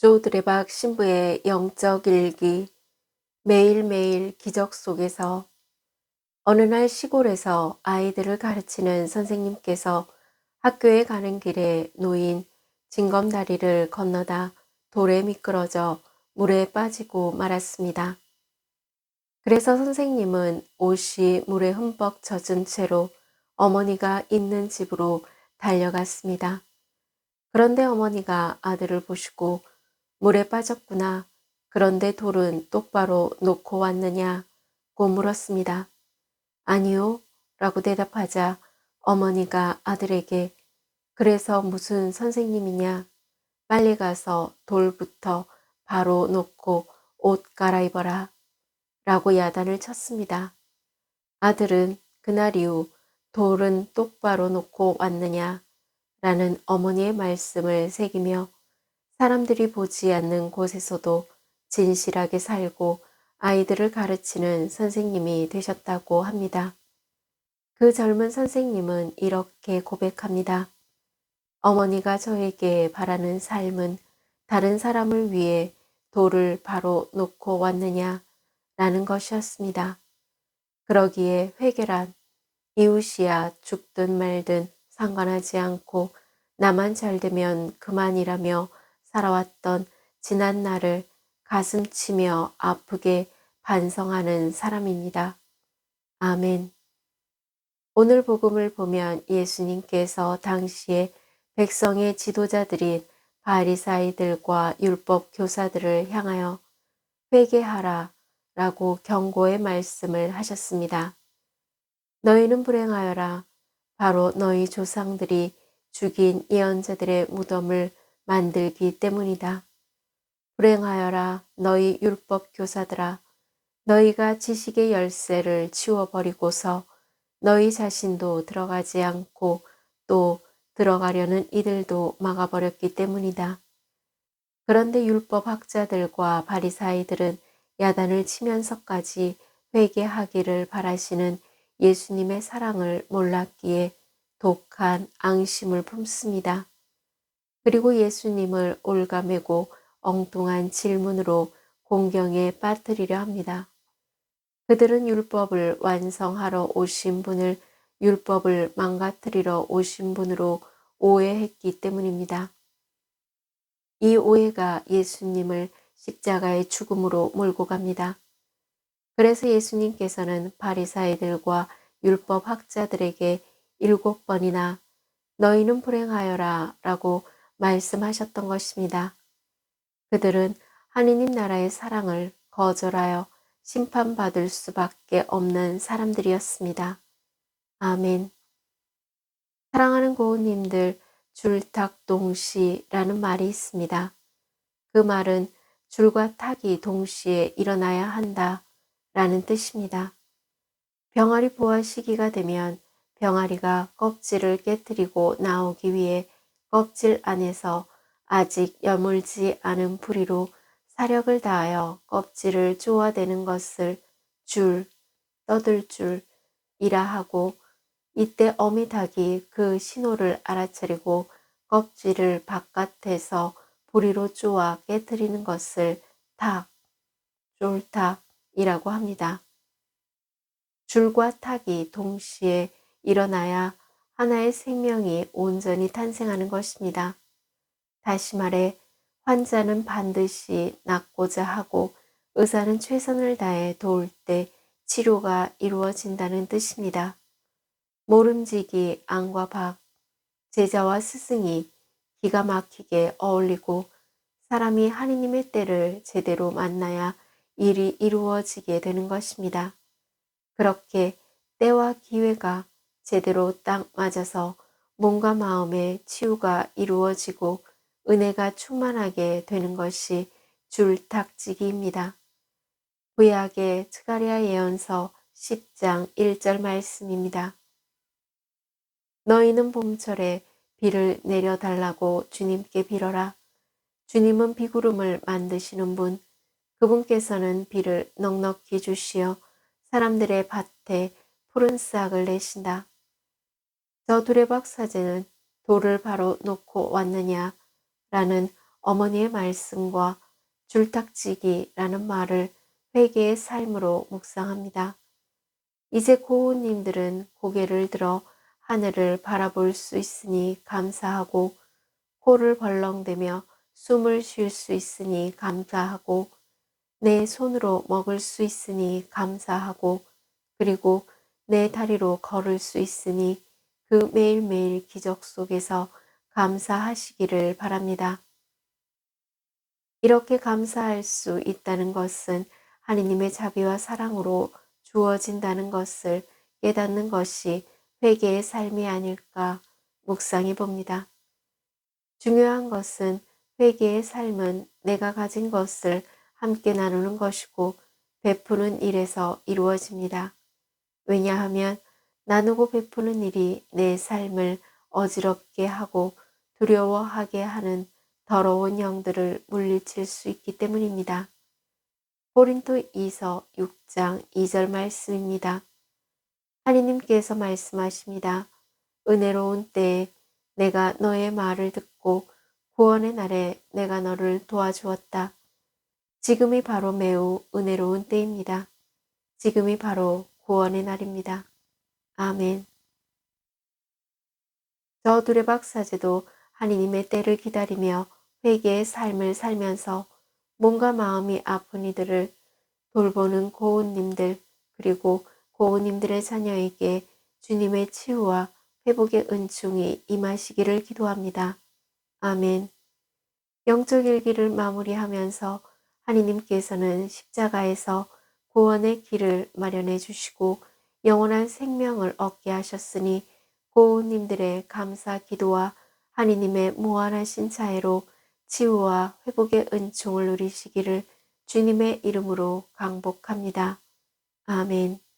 조드레박 신부의 영적 일기 매일매일 기적 속에서 어느 날 시골에서 아이들을 가르치는 선생님께서 학교에 가는 길에 놓인 징검다리를 건너다 돌에 미끄러져 물에 빠지고 말았습니다. 그래서 선생님은 옷이 물에 흠뻑 젖은 채로 어머니가 있는 집으로 달려갔습니다. 그런데 어머니가 아들을 보시고 물에 빠졌구나. 그런데 돌은 똑바로 놓고 왔느냐 고 물었습니다. 아니요. 라고 대답하자 어머니가 아들에게 그래서 무슨 선생님이냐? 빨리 가서 돌부터 바로 놓고 옷 갈아입어라. 라고 야단을 쳤습니다. 아들은 그날 이후 돌은 똑바로 놓고 왔느냐? 라는 어머니의 말씀을 새기며 사람들이 보지 않는 곳에서도 진실하게 살고 아이들을 가르치는 선생님이 되셨다고 합니다. 그 젊은 선생님은 이렇게 고백합니다. 어머니가 저에게 바라는 삶은 다른 사람을 위해 돌을 바로 놓고 왔느냐 라는 것이었습니다. 그러기에 회개란 이웃이야 죽든 말든 상관하지 않고 나만 잘 되면 그만이라며 살아왔던 지난 날을 가슴 치며 아프게 반성하는 사람입니다. 아멘. 오늘 복음을 보면 예수님께서 당시에 백성의 지도자들인 바리사이들과 율법 교사들을 향하여 회개하라 라고 경고의 말씀을 하셨습니다. 너희는 불행하여라. 바로 너희 조상들이 죽인 예언자들의 무덤을 만들기 때문이다. 불행하여라 너희 율법 교사들아 너희가 지식의 열쇠를 치워버리고서 너희 자신도 들어가지 않고 또 들어가려는 이들도 막아버렸기 때문이다. 그런데 율법 학자들과 바리사이들은 야단을 치면서까지 회개하기를 바라시는 예수님의 사랑을 몰랐기에 독한 앙심을 품습니다. 그리고 예수님을 올가매고 엉뚱한 질문으로 공경에 빠뜨리려 합니다. 그들은 율법을 완성하러 오신 분을 율법을 망가뜨리러 오신 분으로 오해했기 때문입니다. 이 오해가 예수님을 십자가의 죽음으로 몰고 갑니다. 그래서 예수님께서는 바리사이들과 율법 학자들에게 일곱 번이나 너희는 불행하여라 라고 말씀하셨던 것입니다. 그들은 하느님 나라의 사랑을 거절하여 심판받을 수밖에 없는 사람들이었습니다. 아멘. 사랑하는 고우님들, 줄탁동시라는 말이 있습니다. 그 말은 줄과 탁이 동시에 일어나야 한다 라는 뜻입니다. 병아리 보아 시기가 되면 병아리가 껍질을 깨뜨리고 나오기 위해 껍질 안에서 아직 여물지 않은 부리로 사력을 다하여 껍질을 쪼아대는 것을 줄, 떠들 줄이라 하고 이때 어미 닭이 그 신호를 알아차리고 껍질을 바깥에서 부리로 쪼아 깨뜨리는 것을 탁, 쫄탁이라고 합니다. 줄과 탁이 동시에 일어나야 하나의 생명이 온전히 탄생하는 것입니다. 다시 말해 환자는 반드시 낫고자 하고 의사는 최선을 다해 도울 때 치료가 이루어진다는 뜻입니다. 모름지기 안과 박, 제자와 스승이 기가 막히게 어울리고 사람이 하느님의 때를 제대로 만나야 일이 이루어지게 되는 것입니다. 그렇게 때와 기회가 제대로 딱 맞아서 몸과 마음의 치유가 이루어지고 은혜가 충만하게 되는 것이 줄탁지기입니다. 구약의 트가리아 예언서 10장 1절 말씀입니다. 너희는 봄철에 비를 내려달라고 주님께 빌어라. 주님은 비구름을 만드시는 분, 그분께서는 비를 넉넉히 주시어 사람들의 밭에 푸른 싹을 내신다. 저 두레박 사제는 돌을 바로 놓고 왔느냐 라는 어머니의 말씀과 줄탁지기라는 말을 회개의 삶으로 묵상합니다. 이제 고우님들은 고개를 들어 하늘을 바라볼 수 있으니 감사하고 코를 벌렁대며 숨을 쉴 수 있으니 감사하고 내 손으로 먹을 수 있으니 감사하고 그리고 내 다리로 걸을 수 있으니 그 매일매일 기적 속에서 감사하시기를 바랍니다. 이렇게 감사할 수 있다는 것은 하느님의 자비와 사랑으로 주어진다는 것을 깨닫는 것이 회개의 삶이 아닐까 묵상해 봅니다. 중요한 것은 회개의 삶은 내가 가진 것을 함께 나누는 것이고 베푸는 일에서 이루어집니다. 왜냐하면 나누고 베푸는 일이 내 삶을 어지럽게 하고 두려워하게 하는 더러운 영들을 물리칠 수 있기 때문입니다. 고린도 2서 6장 2절 말씀입니다. 하나님께서 말씀하십니다. 은혜로운 때에 내가 너의 말을 듣고 구원의 날에 내가 너를 도와주었다. 지금이 바로 매우 은혜로운 때입니다. 지금이 바로 구원의 날입니다. 아멘. 저 두레박 사제도 하느님의 때를 기다리며 회개의 삶을 살면서 몸과 마음이 아픈 이들을 돌보는 고운님들 그리고 고운님들의 자녀에게 주님의 치유와 회복의 은총이 임하시기를 기도합니다. 아멘. 영적 일기를 마무리하면서 하느님께서는 십자가에서 구원의 길을 마련해 주시고 영원한 생명을 얻게 하셨으니 고운님들의 감사 기도와 하느님의 무한하신 자애로 치유와 회복의 은총을 누리시기를 주님의 이름으로 강복합니다. 아멘.